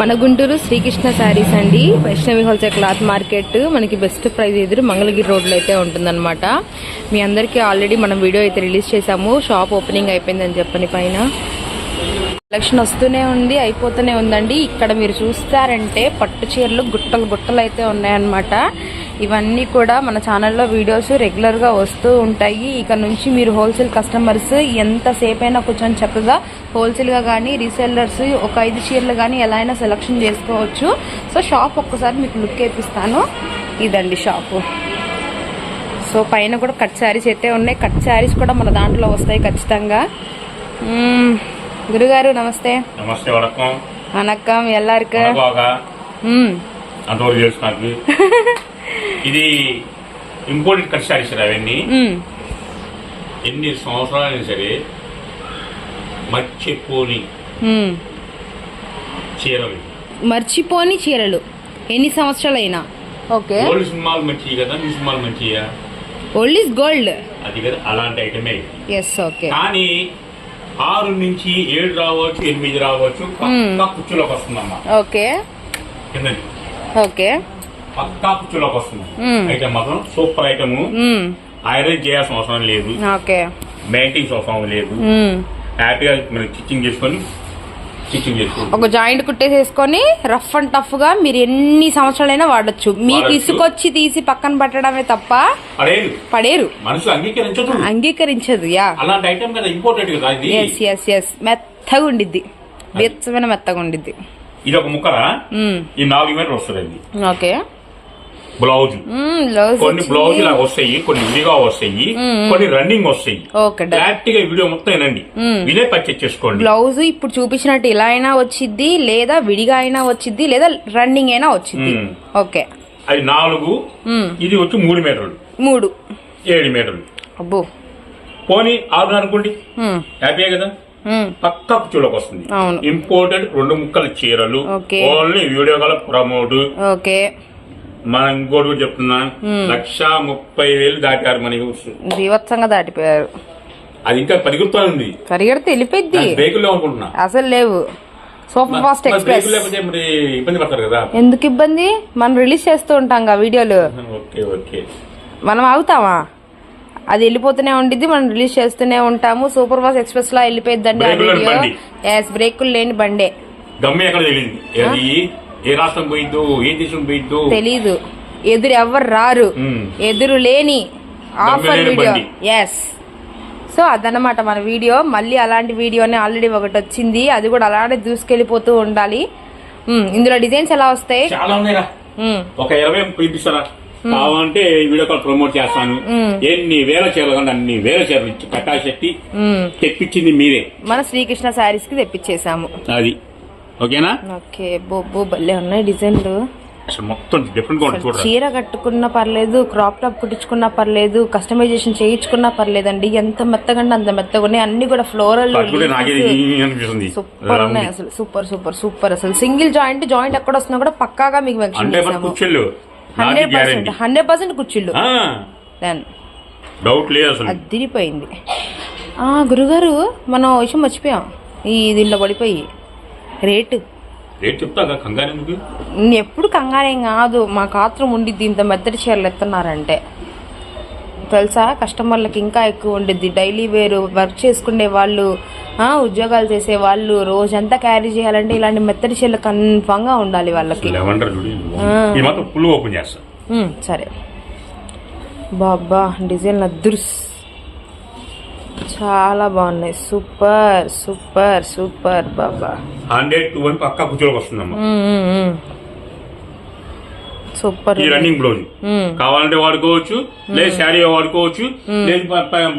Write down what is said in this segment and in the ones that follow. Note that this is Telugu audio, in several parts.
మన గుంటూరు శ్రీకృష్ణ శారీస్ అండి. వైష్ణవి హోల్సేల్ క్లాత్ మార్కెట్ మనకి బెస్ట్ ప్రైస్ ఎదురు మంగళగిరి రోడ్లో అయితే ఉంటుందన్నమాట. మీ అందరికీ ఆల్రెడీ మనం వీడియో అయితే రిలీజ్ చేసాము షాప్ ఓపెనింగ్ అయిపోయిందని చెప్పని పైన. కలెక్షన్ వస్తూనే ఉంది అయిపోతూనే ఉందండి. ఇక్కడ మీరు చూస్తారంటే పట్టు చీరలు గుట్టలు గుట్టలు అయితే ఉన్నాయన్నమాట. ఇవన్నీ కూడా మన ఛానల్లో వీడియోస్ రెగ్యులర్గా వస్తూ ఉంటాయి. ఇక నుంచి మీరు హోల్సేల్ కస్టమర్స్ ఎంతసేపు అయినా కూర్చొని చక్కగా హోల్సేల్గా కానీ రీసెల్లర్స్ ఒక ఐదు చీరలు కానీ ఎలా అయినా సెలెక్షన్ చేసుకోవచ్చు. సో షాప్ ఒక్కసారి మీకు లుక్ వేపిస్తాను. ఇదండి షాపు. సో పైన కూడా కట్ శారీస్ అయితే ఉన్నాయి. కట్ శారీస్ కూడా మన దాంట్లో వస్తాయి ఖచ్చితంగా. குருகாரு నమస్తే. நமஸ்தே வணக்கம் வணக்கம் எல்லாருக்கும் అంతవరకు తెలుసు నాకు. ఇది ఇంపోర్టెడ్ కట్ శారీస్ అవన్నీ. ఎన్ని సంవత్సరాలైనా సరే మర్చిపోని చీరలు. మర్చిపోని చీరలు. ఎన్ని సంవత్సరాలు అయినా ఓకే. ఓల్డ్ సినిమాలు మంచి కదా న్యూ సినిమాలు మంచియా? Old is gold. అది కదా అలాంటి ఐటమే ఎస్ ఓకే కానీ ఆరు నుంచి ఏడు రావచ్చు ఎనిమిది రావచ్చు. పక్కా కుర్చీలోకి వస్తుందమ్మా. ఓకే. ఓకే. పక్కా కుర్చీలోకి వస్తుంది. మ్మ్. ఐటమ్ మాత్రం సూపర్ ఐటమ్. మ్మ్. ఐరన్ చేయాల్సిన అవసరం లేదు. ఓకే. మెయింటైన్స్ అవసరం లేదు. హ్యాపీగా మనం స్టిచ్చింగ్ చేసుకొని ఒక జాయింట్ కుట్టేసేసుకొని రఫ్ అండ్ టఫ్గా మీరు ఎన్ని సంవత్సరాలైనా వాడొచ్చు. మీకు. ఇసుకొచ్చి తీసి పక్కన పెట్టడమే తప్ప పడేరు అంగీకరించదు యా. ఎస్ ఎస్ ఎస్ మెత్తగా ఉండిద్ది. బెచ్చమైన మెత్తగా ఉండిద్ది. ఇది ఒక ముక్కరా. ఈ నాలుగు మీటర్ వస్తుంది ఓకే. బ్లౌజ్. కొన్ని వచ్చింది. బ్లౌజ్ ఇలా వస్తాయి కొన్ని విడిగా వస్తాయి కొన్ని రన్నింగ్ వస్తాయి. క్లారిటీగా వీడియో మొత్తం వినండి. వినే పర్చేస్ చేసుకోండి. బ్లౌజ్ ఇప్పుడు చూపించినట్టు ఇలా అయినా వచ్చిద్ది లేదా విడిగా అయినా వచ్చిద్ది లేదా రన్నింగ్ అయినా వచ్చిద్ది. మ్మ్. ఓకే. అది నాలుగు. ఇది వచ్చి మూడు మీటర్లు. మూడు. ఏడు మీటర్లు. అబ్బో. పోనీ ఆరు అనుకోండి. హ్యాపీయే కదా. పక్క కుర్చీలోకి వస్తుంది. అవును. ఇంపోర్టెడ్ రెండు ముక్కల చీరలు. ఓన్లీ వీడియో గల ప్రమోట్ ఓకే. మనం ఇంకోటి కూడా చెప్తున్నా. లక్ష ముప్పై వేలు దాటారు మన యూస్ బీభత్సంగా దాటిపోయారు. అది ఇంకా పరిగెత్తుతా ఉంది. పరిగెడితే వెళ్ళిపోద్ది బ్రేకులు అనుకుంటున్నా. అసలు లేవు. Super fast express. మరి ఇబ్బంది పడతారు కదా. ఎందుకు ఇబ్బంది? మనం రిలీజ్ చేస్తూ ఉంటాం గా వీడియోలు. Okay okay. మనం ఆగుతామా? అది వెళ్ళిపోతూనే ఉండిద్ది మనం రిలీజ్ చేస్తూనే ఉంటాము. సూపర్ ఫాస్ట్ ఎక్స్ప్రెస్ లా వెళ్ళిపోయిద్దండి ఆ వీడియో. ఎస్ బ్రేకులు లేని బండే. గమ్యం ఎక్కడ తెలియదు. ఏ రాష్ట్రం పోయిద్దో ఏ దేశం పోయిద్దో? తెలీదు. ఎదురు ఎవరు రారు. ఎదురు లేని ఆఫర్ వీడియో. ఎస్ సో అదనమాట మన వీడియో. మళ్ళీ అలాంటి వీడియోనే ఆల్రెడీ ఒకటి వచ్చింది. అది కూడా అలానే దూసుకెళ్ళిపోతూ ఉండాలి. ఇందులో డిజైన్స్ ఎలా వస్తాయి? చాలా ఉన్నాయిరా. ఒక ఇరవై పిలిపిస్తారా కావాలంటే వీడియో కాల్ ప్రమోట్ చేస్తాను. ఎన్ని వేల చీరలు కానీ అన్ని వేల చీరలు కట్టాశెట్టి మ్మ్. తెప్పించింది మీరే. మన శ్రీకృష్ణ శారీస్కి తెప్పించేసాము అది. ఓకేనా? ఓకే బొబ్బు భలే ఉన్నాయి డిజైన్లు. అసలు మొత్తం డిఫరెంట్గా ఉంటుంది చీర కట్టుకున్నా పర్లేదు క్రాప్ టాప్ కుట్టించుకున్నా పర్లేదు కస్టమైజేషన్ చేయించుకున్నా పర్లేదండి. ఎంత మెత్తగా అంత మెత్తగా ఉన్నాయి. అన్ని కూడా ఫ్లోరల్ సూపర్ ఉన్నాయి అసలు. సూపర్ సూపర్ సూపర్ అసలు. సింగిల్ జాయింట్ జాయింట్ ఎక్కడ వస్తున్నా కూడా పక్కాగా మీకు hundred percent hundred percent then doubt లేదు అసలు. అదిరిపోయింది ఆ గురుగారు మనం విషయం మర్చిపోయాం. ఈ దీంట్లో పడిపోయి. రేటు. రేట్ చెప్తా కంగారు ఎందుకు? ఎప్పుడు కంగారేం కాదు. మా కాత్రం ఉండిద్ది ఇంత మెత్తటి చీరలు ఎత్తున్నారంటే. తెలుసా? కస్టమర్లకి ఇంకా ఎక్కువ ఉండిద్ది. డైలీ వేరు వర్క్ చేసుకునే వాళ్ళు ఉద్యోగాలు చేసే వాళ్ళు రోజంతా క్యారీ చేయాలంటే ఇలాంటి మెత్తటి చీరలు కన్ఫామ్గా ఉండాలి వాళ్ళకి. సరే. బాబా డిజైన్ అదుర్స్ చాలా బాగున్నాయి. సూపర్ సూపర్ సూపర్ బాబా. హండ్రెడ్ టూ వన్ పక్కా కూర్చోలోకి వస్తుందమ్మా. సూపర్ ఈ రన్నింగ్ బ్లౌజ్. కావాలంటే వాడుకోవచ్చు లేదు శారీ వాడుకోవచ్చు లేదు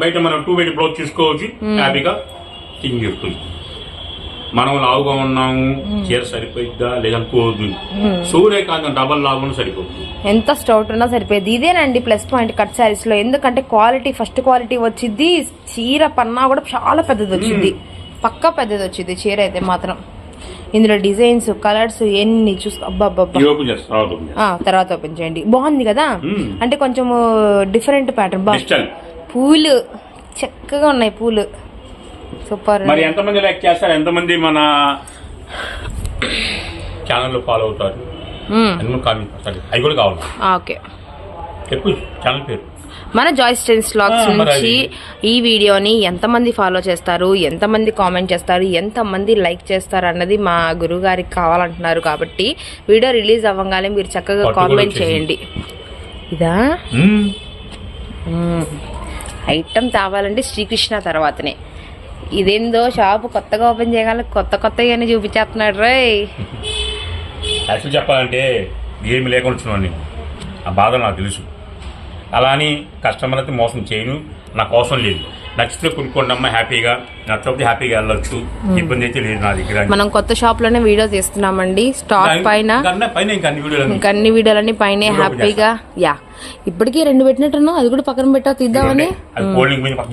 బయట మనం టూ బెడ్ బ్లౌజ్ తీసుకోవచ్చు. హ్యాపీగా థింగ్ చెప్తుంది మనం లావుగా ఉన్నాము చీర సరిపోయిద్దా లేదనుకోవద్దు సూర్యకాంతం డబల్ లాగున్నా సరిపోతుంది ఎంత స్టౌట్ ఉన్నా సరిపోయేది. ఇదేనండి ప్లస్ పాయింట్ కట్ శారీస్లో. ఎందుకంటే క్వాలిటీ ఫస్ట్ క్వాలిటీ వచ్చింది. చీర పన్నా కూడా చాలా పెద్దది వచ్చింది. పక్కా పెద్దది వచ్చింది చీర అయితే మాత్రం. ఇందులో డిజైన్స్ కలర్స్ ఎన్ని చేస్తా తర్వాత ఓపెన్ చేయండి. బాగుంది కదా. అంటే కొంచెం డిఫరెంట్ ప్యాటర్న్ బా డిజిటల్ పూలు చక్కగా ఉన్నాయి పూలు. సూపర్. మరి ఎంతమంది లైక్ చేస్తారు? ఎంతమంది మన ఛానల్లో ఫాలో అవుతారు? కామెంట్ చేస్తారు అవి కూడా కావాలి ఓకే. చెప్పు ఛానల్ పేరు. మన జాయిస్ టెన్స్ మరి నుంచి ఈ వీడియోని ఎంతమంది ఫాలో చేస్తారు? ఎంతమంది కామెంట్ చేస్తారు? ఎంతమంది లైక్ చేస్తారు అన్నది మా గురువు గారికి కావాలంటున్నారు కాబట్టి వీడియో రిలీజ్ అవ్వగానే మీరు చక్కగా కామెంట్. చేయండి. ఇదా. ఐటమ్ తేవాలంటే శ్రీకృష్ణ తర్వాతనే. ఇదేందో షాప్ కొత్తగా ఓపెన్ చేయగల కొత్త కొత్తగానే చూపించేస్తున్నాడు రే. యాక్చువల్ చెప్పాలంటే ఏమి లేకుండా వచ్చినాను ఆ బాధ నాకు తెలుసు. అలా అని కస్టమర్ అయితే మోసం చేయను. నా కోసం లేదు. నచ్చితే కొనుక్కోండి అమ్మ హ్యాపీగా. నచ్చకపోతే హ్యాపీగా వెళ్ళొచ్చు. ఇబ్బంది అయితే లేదు నా దగ్గర. మనం కొత్త షాప్లోనే వీడియో తీస్తున్నామండి స్టాక్ పైన ఇంకా అన్న పైన ఇంకా అన్ని వీడియోలు ఇంకా అన్ని వీడియోలన్నీ పైనే హ్యాపీగా. యా. ఇప్పటికీ రెండు పెట్టినట్టున్నావు అది కూడా పక్కన పెట్టావు తీద్దామని? అది.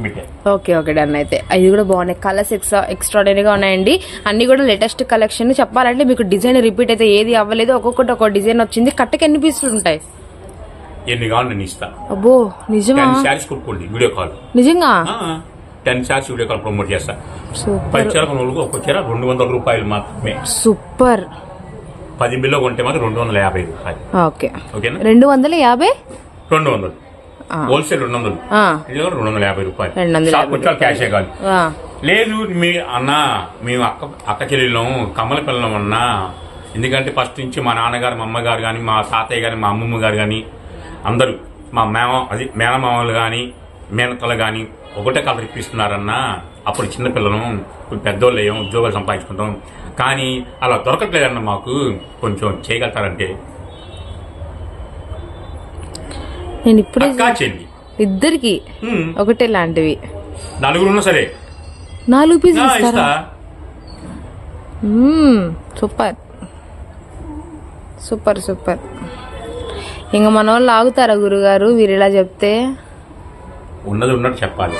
పెట్టా. ఓకే ఓకే డన్ అయితే. అవి కూడా బాగున్నాయి. కలర్స్ ఎక్స్ట్రా ఎక్స్ట్రాడనరీగా ఉన్నాయండి. అన్ని కూడా లేటెస్ట్ కలెక్షన్ చెప్పాలంటే మీకు డిజైన్ రిపీట్ అయితే ఏది అవ్వలేదు. ఒక్కొక్కటి ఒక్కో డిజైన్ వచ్చింది. కట్టకి ఎన్ని పీసులు ఉంటాయి? ఎన్ని కావాలి నేను ఇస్తా. అబ్బో నిజమా? టెన్ శారీస్ కొనుక్కోండి వీడియో కాల్. నిజంగా? Ten sarees video call promote చేస్తా. పది చీర కొనుగోలు ఒక్క చీర రెండు వందల రూపాయలు మాత్రమే. సూపర్. పది బిల్లో కొంటే మాత్రం రెండు వందల యాభై రూపాయలు. ఓకే. ఓకేనా? రెండు వందల యాభై? రెండు వందలు. హోల్సేల్ రెండు వందలు. రెండు వందల యాభై రూపాయలు. క్యాషే కాదు లేదు మీ అన్న మేము అక్క అక్క చెల్లెళ్ళం కమ్మల పిల్లలం అన్నా. ఎందుకంటే ఫస్ట్ నుంచి మా నాన్నగారు మా అమ్మగారు కానీ మా తాతయ్య గారు మా అమ్మమ్మ గారు కానీ అందరూ మా మేమ అది మేనమామలు కానీ మేనతలు కానీ ఒకటే కలర్ ఇప్పిస్తున్నారన్నా అప్పుడు చిన్న పిల్లలం ఇప్పుడు పెద్దోళ్ళు అయ్యాం ఉద్యోగాలు సంపాదించుకుంటాం. కానీ అలా దొరకట్లేదన్న మాకు కొంచెం చేయగలుగుతారంటే. నేను ఇప్పుడే చెల్లి ఇద్దరికి ఒకటే లాంటివి. నలుగురు ఉన్నా సరే. నాలుగు పీసులు ఇస్తారా? సూపర్. Super super. ఇంక మన వాళ్ళు ఆగుతారా గురుగారు? వీరు ఇలా చెప్తే? ఉన్నది ఉన్నట్టు చెప్పాలి.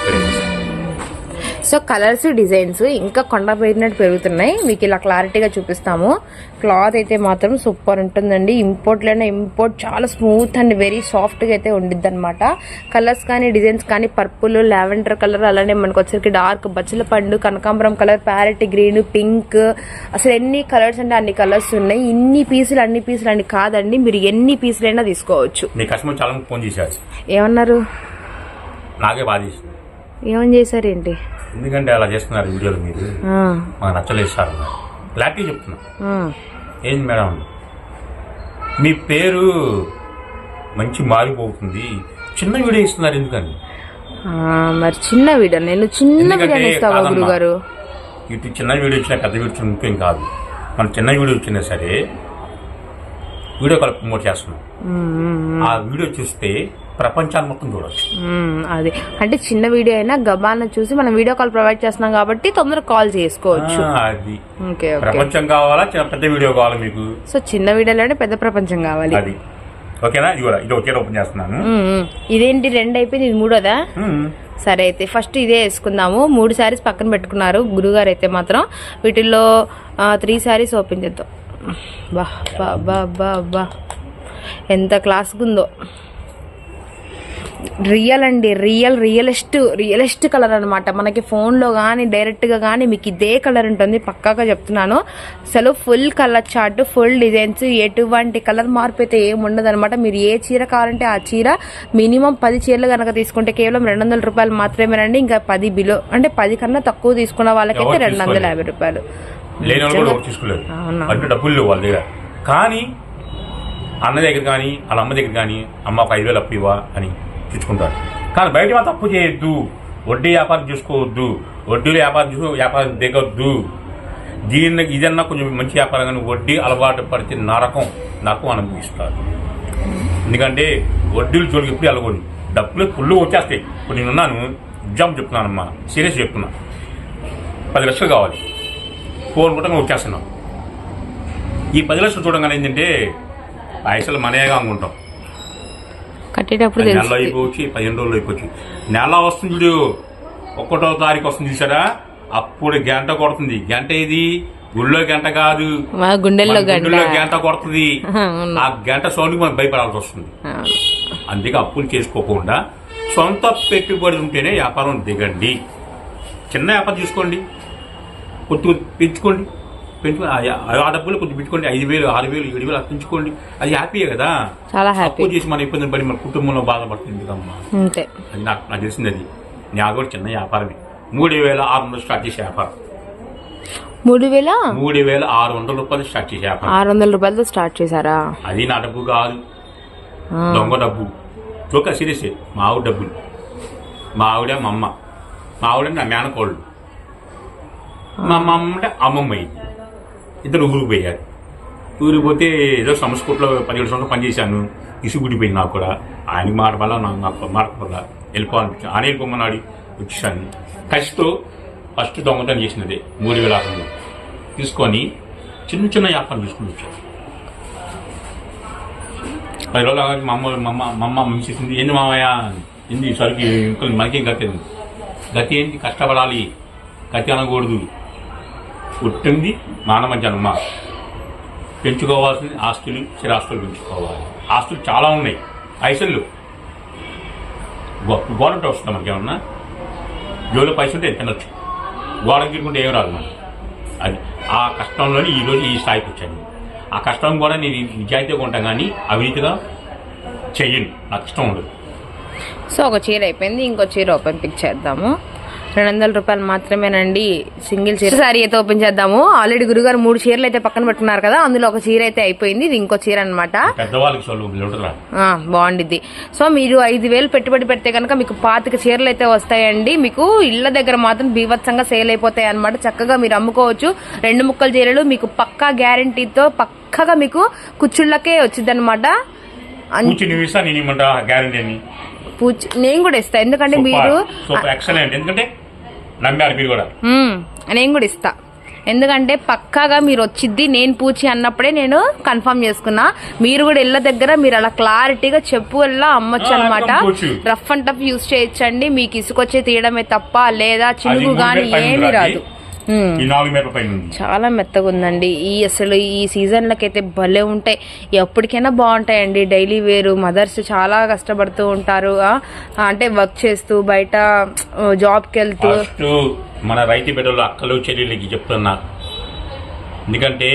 సో కలర్స్ డిజైన్స్ ఇంకా కొండ పెరిగినట్టు పెరుగుతున్నాయి. మీకు ఇలా క్లారిటీగా చూపిస్తాము. క్లాత్ అయితే మాత్రం సూపర్ ఉంటుందండి. ఇంపోర్ట్లోనే ఇంపోర్ట్ చాలా స్మూత్ అండ్ వెరీ సాఫ్ట్గా అయితే ఉండిద్ది అనమాట కలర్స్ కానీ డిజైన్స్ కానీ పర్పుల్ లావెండర్ కలర్ అలానే మనకు వచ్చరికి డార్క్ బచ్చల పండు కనకాంబరం కలర్ ప్యారెట్ గ్రీన్ పింక్. అసలు ఎన్ని కలర్స్ అంటే అన్ని కలర్స్ ఉన్నాయి. ఇన్ని పీసులు అన్ని పీసులు అని కాదండి. మీరు ఎన్ని పీసులైనా తీసుకోవచ్చు. నీ కస్టమర్ చాలా మంది ఫోన్ చేశారు. ఏమన్నారు? నాకే బాధ చేసింది. ఏమని చేశారేంటి? ఎందుకంటే అలా చేస్తున్నారు వీడియోలు మీరు? మాకు నచ్చలేదు సార్. క్లారిటీ చెప్తున్నా. ఏంది మేడం? మీ పేరు మంచి మారిపోతుంది. చిన్న వీడియో ఇస్తున్నారు ఎందుకని? మరి చిన్న వీడియో. నేను చిన్న వీడియో ఇస్తావా. గురుగారు? ఇటు చిన్న వీడియో ఇచ్చినా పెద్ద వీడియో ముఖ్యం కాదు. మన చిన్న వీడియో ఇచ్చినా సరే వీడియో కాల్ ప్రమోట్ చేస్తున్నాం. ఆ వీడియో చూస్తే ప్రపంచాన్ని మొత్తం చూడొచ్చు. అది. అంటే చిన్న వీడియో అయినా గబాన చూసి మనం వీడియో కాల్ ప్రొవైడ్ చేస్తున్నాం కాబట్టి తొందరగా కాల్ చేసుకోవచ్చు. అది. Okay okay. ప్రపంచం కావాలా? చిన్న పెద్ద వీడియో కావాలా మీకు? సో చిన్న వీడియోలోనే పెద్ద ప్రపంచం కావాలి. అది. ఓకేనా? ఇది కూడా ఇది ఒకే ఓపెన్ చేస్తున్నాను. ఇదేంటి రెండు అయిపోయింది ఇది మూడోదా. సరే అయితే ఫస్ట్ ఇదే వేసుకుందాము. మూడు శారీస్ పక్కన పెట్టుకున్నారు గురుగారు అయితే మాత్రం. వీటిల్లో త్రీ శారీస్ ఓపెన్ చేద్దాం. బా బా బా బా బా. ఎంత క్లాస్గా ఉందో. రియల్ అండి రియల్ రియలిస్ట్ రియలిస్ట్ కలర్ అనమాట మనకి ఫోన్లో కానీ డైరెక్ట్గా కానీ మీకు ఇదే కలర్ ఉంటుంది. పక్కాగా చెప్తున్నాను. అసలు full colour chart full designs ఎటువంటి కలర్ మార్పు అయితే ఏమి ఉండదు అనమాట మీరు ఏ చీర కావాలంటే ఆ చీర మినిమం పది చీరలు కనుక తీసుకుంటే కేవలం రెండు వందల రూపాయలు మాత్రమేనండి ఇంకా పది బిలో అంటే పది కన్నా తక్కువ తీసుకున్న వాళ్ళకైతే రెండు వందల యాభై రూపాయలు. కానీ అన్న దగ్గర కానీ వాళ్ళ అమ్మ దగ్గర కానీ అమ్మ ఒక ఐదు వేలు అప్పు ఇవ్వా అని. తెచ్చుకుంటారు కానీ బయట మాత్రం అప్పు చేయొద్దు. వడ్డీ వ్యాపారం చూసుకోవద్దు. వడ్డీలు వ్యాపారం చూసుకో వ్యాపారం దిగొద్దు. దీన్ని ఇదన్నా కొంచెం మంచి వ్యాపారం కానీ వడ్డీ అలవాటు పడితే నరకం నరకం అనుభవిస్తారు. ఎందుకంటే వడ్డీలు జోలికి ఎప్పుడు వెళ్ళకూడదు. డబ్బులు ఫుల్లు వచ్చేస్తాయి. ఇప్పుడు నేను ఉన్నాను ఎగ్జామ్ చెప్తున్నానమ్మా సీరియస్ చెప్తున్నా. పది లక్షలు కావాలి. ఫోన్ కూడా వచ్చేస్తున్నాం. ఈ పది లక్షలు చూడగానే ఏంటంటే పైసలు మనయేగా అనుకుంటాం కట్టేటప్పుడు తెలుస్తుంది అయిపోవచ్చు పదిహేను రోజులు అయిపోవచ్చు. నెల వస్తుంది చూడు. ఒకటో తారీఖు వస్తుంది చూసారా అప్పుడు గంట కొడుతుంది. గంట ఇది గుళ్ళో గంట కాదు. గుండెల్లో గంట. కొడుతుంది. ఆ గంట సౌండ్కి మనం భయపడాల్సి వస్తుంది. అందుకే అప్పులు చేసుకోకుండా సొంత పెట్టుబడి ఉంటేనే వ్యాపారం దిగండి. చిన్న వ్యాపారం చూసుకోండి కొద్ది పెంచుకోండి. పెంచుకుని ఆ- డబ్బులు కొంచెం పెంచుకోండి ఐదు వేలు ఆరు వేలు ఏడు వేలు పెంచుకోండి. అది హ్యాపీయే కదా? చాలా హ్యాపీ చేసి మన ఇబ్బందులు పడి మన కుటుంబంలో బాధపడుతుంది కదమ్మా అంతే. అది నాకు నాకు తెలిసింది అది నా కూడా చిన్న వ్యాపారమే. మూడు వేల ఆరు వందలు స్టార్ట్ చేసే వ్యాపారం. మూడు వేల? మూడు వేల ఆరు వందల రూపాయలు స్టార్ట్ చేసే వ్యాపారం. ఆరు వందల రూపాయలతో స్టార్ట్ చేశారా? అది నా డబ్బు కాదు. దొంగ డబ్బు. చోక సీరియస్ మా ఆవిడ డబ్బులు. మా ఆవిడ మా అమ్మ. మా ఆవిడ నా మేనకోళ్ళు. మా అమ్మ అంటే అమ్మమ్మ అయింది ఇద్దరు ఊరికి పోయారు ఊరికి పోతే ఏదో సంస్కృతిలో పదిహేడు సంవత్సరాలు పనిచేశాను ఇసుగుడిపోయింది నాకు కూడా. ఆయనకి మాట వల్ల నాకు నాకు మాట వల్ల వెళ్ళిపోవాలనిపించింది. ఆయన వెళ్ళిపోమన్నాడు వచ్చాను కసితో ఫస్ట్ దొంగతనం చేసినది మూడు వేల ఆరు తీసుకొని చిన్న చిన్న వ్యాపారం తీసుకుని వచ్చాను. పది రోజులు మా అమ్మ మా అమ్మ మా అమ్మ మించేసింది ఏంది మామయ్య? ఏంది సరికి మనకేం గతి గతి ఏంటి కష్టపడాలి. గతి అనకూడదు. పుట్టింది మానవ జన్మ. పెంచుకోవాల్సింది ఆస్తులు చిరాస్తులు పెంచుకోవాలి. ఆస్తులు చాలా ఉన్నాయి. పైసలు. గోడంటే వస్తుందా మనకి ఏమన్నా? జోలో పైసలు ఉంటే తినొచ్చు. గోడ గిరుకుంటే ఏం రాదు మనం అది ఆ కష్టంలోనే ఈరోజు ఈ స్థాయికి వచ్చాను. ఆ కష్టం కూడా నేను నిజాయితీగా ఉంటాను కానీ అవినీతిగా చెయ్యను. నాకు ఇష్టం ఉండదు. సో ఒక చీర అయిపోయింది ఇంకో చీర ఓపెన్ పిక్ చేద్దాము. రెండు వందల రూపాయలు మాత్రమేనండి సింగిల్ చీర సారీ అయితే ఓపెన్ చేద్దాము. ఆల్రెడీ గురుగారు మూడు చీరలు అయితే పక్కన పెట్టుకున్నారు కదా అందులో ఒక చీర అయితే అయిపోయింది. ఇది ఇంకో చీర అనమాట బాగుండిద్ది. సో మీరు ఐదు వేలు పెట్టుబడి పెడితే కనుక మీకు పాతిక చీరలు అయితే వస్తాయండి. మీకు ఇళ్ళ దగ్గర మాత్రం బీభత్సంగా సేల్ అయిపోతాయి అనమాట చక్కగా మీరు అమ్ముకోవచ్చు. రెండు ముక్కల చీరలు మీకు పక్కా గ్యారంటీతో పక్కగా మీకు కుచ్చుళ్ళకే వచ్చింది అనమాట నేను కూడా ఇస్తా. ఎందుకంటే మీరు ఎక్సలెంట్ ఎందుకంటే నమ్మారు మీరు కూడా. నేను కూడా ఇస్తా ఎందుకంటే పక్కాగా మీరు వచ్చిద్ది నేను పూచి అన్నప్పుడే నేను కన్ఫర్మ్ చేసుకున్నా మీరు కూడా ఇళ్ళ దగ్గర మీరు అలా క్లారిటీగా చెప్పు వెళ్ళా అమ్మొచ్చు అనమాట. రఫ్ అండ్ టఫ్ యూస్ చేయొచ్చండి మీకు ఇసుకొచ్చే తీయడమే తప్ప లేదా చినుగు వేల పైన ఏమీ రాదు. ఈ నాలుగు మీటర్ల పైన చాలా మెత్తగా ఉందండి. ఈ అసలు ఈ సీజన్లకైతే భలే ఉంటాయి. ఎప్పటికైనా బాగుంటాయండి. డైలీ వేరు మదర్స్ చాలా కష్టపడుతూ ఉంటారు. అంటే వర్క్ చేస్తూ బయట జాబ్కి వెళ్తూ. మన రైతు బిడ్డలు అక్కలు చెల్లెళ్ళకి చెప్తున్నా. ఎందుకంటే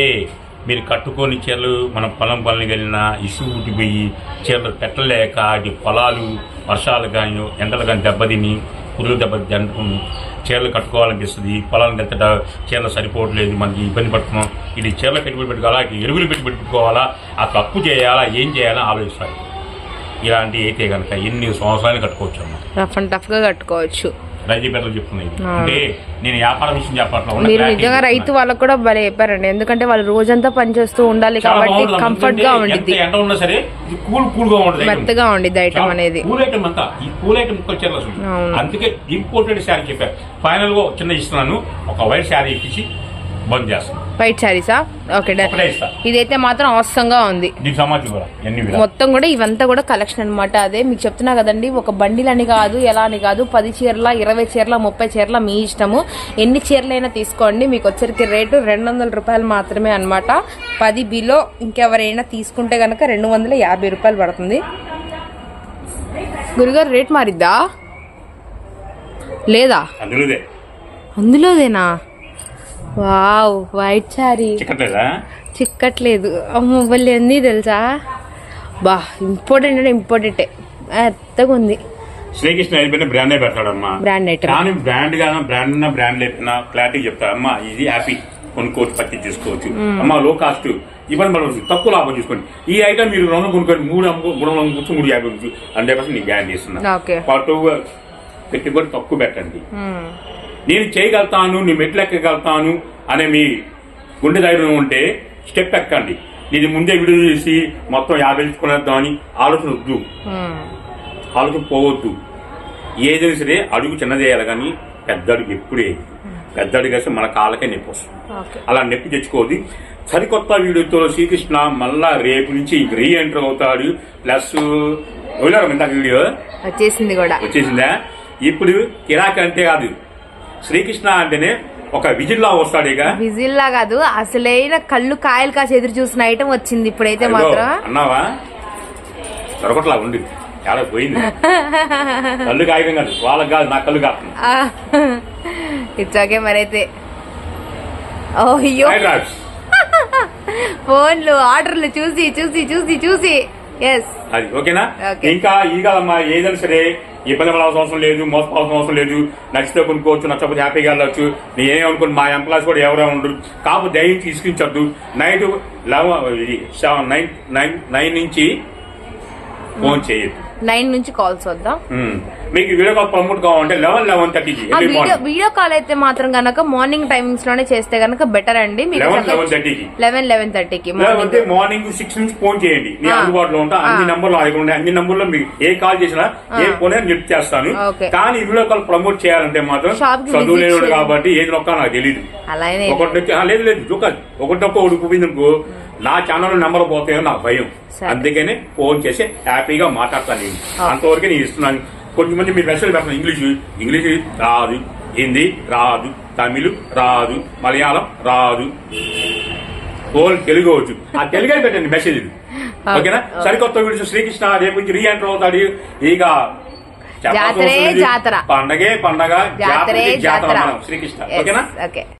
మీరు కట్టుకొని చీరలు మన పొలం పనులు వెళ్ళినా ఇసుగు ఉట్టిపోయి చీరలు పెట్టలేక అది పొలాలు వర్షాలు కానీ ఎండలు కానీ దెబ్బతిని పురుగు దెబ్బ జంటుకుని చీరలు కట్టుకోవాలనిపిస్తుంది పొలాలను వెళ్తట చీరలు సరిపోవట్లేదు మనకి ఇబ్బంది పడుతున్నాం. ఇది చీరలు పెట్టుబడి పెట్టుకోవాలా ఇటు ఎరువులు పెట్టి పెట్టుకోవాలా ఆ తప్పు చేయాలా ఏం చేయాలా ఆలోచిస్తారు. ఇలాంటి అయితే కనుక ఎన్ని సంవత్సరాలు కట్టుకోవచ్చు అన్నమాట. రఫ్ అండ్ టఫ్గా కట్టుకోవచ్చు. బిడ్డలు చెప్తున్నాయి. అంటే నేను వ్యాపార విషయం చెప్పట్లా మీరు నిజంగా రైతు. వాళ్ళకు కూడా భలే చెప్పారండి. ఎందుకంటే వాళ్ళు రోజంతా పనిచేస్తూ ఉండాలి కాబట్టి. కంఫర్ట్గా ఉండిద్ది. ఎంత ఎండ ఉన్నా సరే కూల్ కూల్గా ఉంటుంది మెత్తగా ఉండిద్ది ఐటమ్ అనేది. కూల్ ఐటమ్ అంతా. ఈ కూల్ ఐటమ్ ముక్కలు అసలు. అందుకే ఇంపోర్టెడ్ శారీ చెప్పారు. ఫైనల్గా చిన్న ఇస్తున్నాను. ఒక వైట్ శారీ ఇప్పించి బంద్ చేస్తాను. వైట్ శారీసా ఓకే డన్ ఇదైతే మాత్రం అవసరంగా ఉంది. మొత్తం కూడా ఇవంతా కూడా కలెక్షన్ అన్నమాట అదే. మీకు చెప్తున్నా కదండి ఒక బండిల్ అని కాదు ఎలా అని కాదు పది చీరల ఇరవై చీరల ముప్పై చీరల మీ ఇష్టము. ఎన్ని చీరలైనా తీసుకోండి మీకు వచ్చరికి రేటు రెండు వందల రూపాయలు మాత్రమే అన్నమాట. పది బిలో ఇంకెవరైనా తీసుకుంటే కనుక రెండు వందల యాభై రూపాయలు పడుతుంది. గురుగారు రేట్ మారిద్దా? లేదా? అందులోదే. అందులోదేనా? వావ్ వైట్ శారీ చిక్కట్లేదా? చిక్కట్లేదు. అమ్మ భలే ఉంది తెలుసా? బా ఇంపార్టెంట్ అంటే ఇంపార్టెంటే. మెత్తగా ఉంది. శ్రీకృష్ణ అయిపోయిన బ్రాండే పెడతాడమ్మా. బ్రాండ్ కానీ బ్రాండ్గా బ్రాండ్ ఉన్న బ్రాండ్ లేపినా క్లారిటీ చెప్తా. అమ్మా ఇది హ్యాపీ. కొనుక్కోవచ్చు పత్తి తీసుకోవచ్చు అమ్మా లో కాస్ట్ ఇబ్బంది పడవచ్చు తక్కువ లాభం చూసుకోండి ఈ ఐటమ్ మీరు రెండు కొనుక్కొని మూడు అమ్ము మూడు అమ్ముకోవచ్చు మూడు యాభై అమ్ముకోవచ్చు హండ్రెడ్ పర్సెంట్ నీకు గ్యారంటీ ఇస్తున్నా. ఓకే. పాటు పెట్టుబడి తక్కువ పెట్టండి. నేను చేయగలుగుతాను నేను మెట్లు ఎక్కగలుగుతాను అనే మీ గుండె ధైర్యం ఉంటే స్టెప్ ఎక్కండి. ఇది ముందే వీడియో చేసి మొత్తం యాభై అని ఆలోచన వద్దు ఆలోచన పోవద్దు. ఏదైనా సరే అడుగు చిన్నదేయాలి కానీ పెద్ద అడుగు ఎప్పుడే. పెద్ద అడుగు వేస్తే మన కాళ్ళకే నొప్పి వస్తుంది. అలా నొప్పి తెచ్చుకోవద్దు. సరికొత్త వీడియోతో శ్రీకృష్ణ మళ్ళా రేపు నుంచి రీ ఎంటర్ అవుతాడు. ప్లస్ ఇందాక వీడియో వచ్చేసింది కూడా. వచ్చేసిందా? ఇప్పుడు కిరాక్ అంటే కాదు. శ్రీకృష్ణ అంటేనే ఒక విజిల్లా వస్తాడు ఇక విజిల్లా కాదు అసలైన కళ్ళు కాయలు కాసి ఎదురు చూసిన ఐటమ్ వచ్చింది ఇప్పుడైతే మాత్రం. అన్నావా? దొరకట్లా ఉండి చాలా పోయింది. కళ్ళు కాయకం కాదు వాళ్ళకి కాదు నా కళ్ళు కాదు. ఇట్స్ ఓకే మరైతే. హైడ్రాప్స్ ఫోన్లు ఆర్డర్లు చూసి చూసి చూసి చూసి. ఎస్ అది ఓకేనా. ఇంకా ఈ కాదమ్మా ఏదైనా సరే ఇబ్బంది పడాల్సిన అవసరం లేదు మోసపోవాల్సిన అవసరం లేదు. నచ్చితే కొనుక్కోవచ్చు నచ్చకపోతే హ్యాపీగా వెళ్ళొచ్చు. నేను అనుకుని మా ఎంప్లాయీస్ కూడా ఎవరైనా ఉండరు. కాకపోతే దయచేసి తీసుకుంచొద్దు night eleven nine nine nine నుంచి ఫోన్ చేయొద్దు. నైన్ నుంచి కాల్స్ వద్దా. మీకు వీడియో కాల్ ప్రమోట్ కావాలంటే లెవెన్ లెవెన్ థర్టీకి వీడియో కాల్ అయితే మాత్రం గనక మార్నింగ్ టైమింగ్స్లోనే చేస్తే గనక బెటర్ అండి. లెవెన్ లెవెన్ థర్టీకి. లెవెన్ లెవెన్ థర్టీకి లేకపోతే మార్నింగ్. సిక్స్ నుంచి ఫోన్ చేయండి. నేను ఆ. అందుబాటులో ఉంటా. అన్ని. నంబర్లు దగ్గర ఉన్నాయి అన్ని నంబర్లో మీకు ఏ కాల్ చేసినా ఏ ఫోన్ లిఫ్ట్ చేస్తాను. కానీ వీడియో కాల్ ప్రమోట్ చేయాలంటే మాత్రం షాప్కి చదువు visit లేడు చేయండి. కాబట్టి ఏది నొక్క నాకు తెలియదు అలానే. ఒకటి లేదు లేదు చూకాదు ఒకటి ఉడికిపోయింది అనుకో నా ఛానల్ నెంబర్ పోతాయో నాకు భయం. అందుకనే ఫోన్ చేసి హ్యాపీగా మాట్లాడతాను. అంతవరకు నేను ఇస్తున్నాను. కొంతమంది మీరు మెసేజ్ పెడతాను ఇంగ్లీష్ ఇంగ్లీష్ రాదు హిందీ రాదు తమిళ్ రాదు మలయాళం రాదు. ఓన్ తెలుగు వచ్చు. ఆ తెలుగే పెట్టండి మెసేజ్ ఓకేనా? సరికొత్త వీడియో శ్రీకృష్ణ రేపు నుంచి రీ ఎంటర్ అవుతాడు. ఇక జాతరే. జాతర. పండగే పండగ జాతరే జాతరే శ్రీకృష్ణ. ఓకేనా? ఓకే.